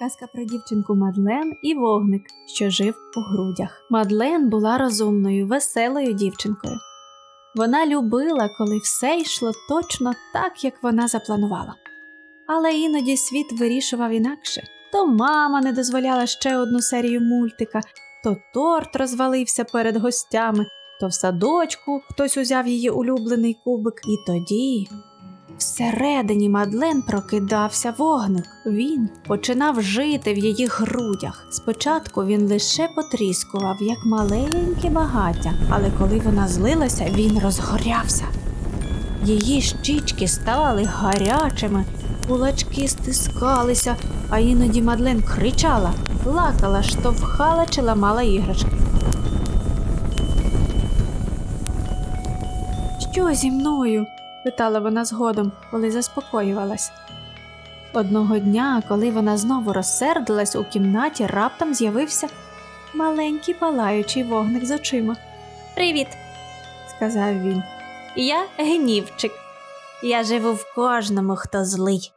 Казка про дівчинку Мадлен і вогник, що жив у грудях. Мадлен була розумною, веселою дівчинкою. Вона любила, коли все йшло точно так, як вона запланувала. Але іноді світ вирішував інакше. То мама не дозволяла ще одну серію мультика, то торт розвалився перед гостями, то в садочку хтось узяв її улюблений кубик, і тоді всередині Мадлен прокидався вогник. Він починав жити в її грудях. Спочатку він лише потріскував, як маленьке багаття, але коли вона злилася, він розгорявся. Її щічки ставали гарячими, кулачки стискалися, а іноді Мадлен кричала, плакала, штовхала чи ламала іграшки. Що зі мною? Питала вона згодом, коли заспокоювалась. Одного дня, коли вона знову розсердилась, у кімнаті раптом з'явився маленький палаючий вогник з очима. Привіт, сказав він. Я гнівчик. Я живу в кожному, хто злий.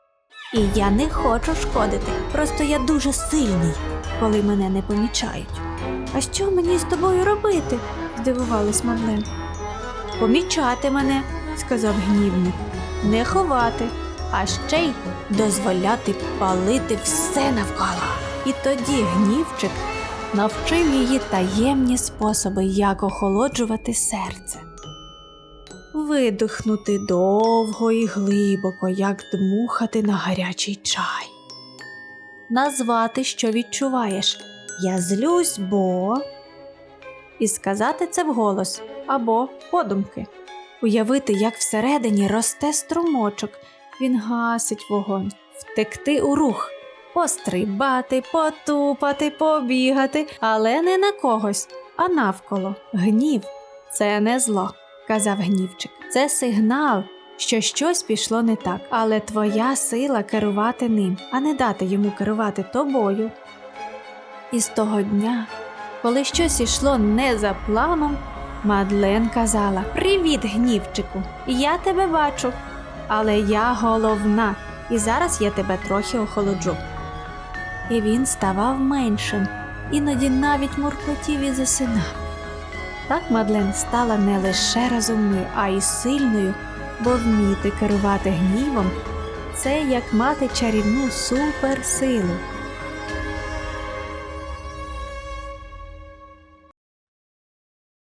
І я не хочу шкодити. Просто я дуже сильний, коли мене не помічають. А що мені з тобою робити? здивувалась Мадлен. Помічати мене, сказав гнівник, не ховати, а ще й дозволяти палити все навколо. І тоді гнівчик навчив її таємні способи, як охолоджувати серце. Видихнути довго і глибоко, як дмухати на гарячий чай. Назвати, що відчуваєш. Я злюсь, бо. І сказати це вголос або подумки. Уявити, як всередині росте струмочок, він гасить вогонь, втекти у рух, пострибати, потупати, побігати, але не на когось, а навколо. Гнів це не зло, казав гнівчик. Це сигнал, що щось пішло не так, але твоя сила керувати ним, а не дати йому керувати тобою. І з того дня, коли щось ішло не за планом, Мадлен казала: Привіт, гнівчику! Я тебе бачу, але я головна, і зараз я тебе трохи охолоджу. І він ставав меншим, іноді навіть муркотів і засинав. Так Мадлен стала не лише розумною, а й сильною, бо вміти керувати гнівом це як мати чарівну суперсилу.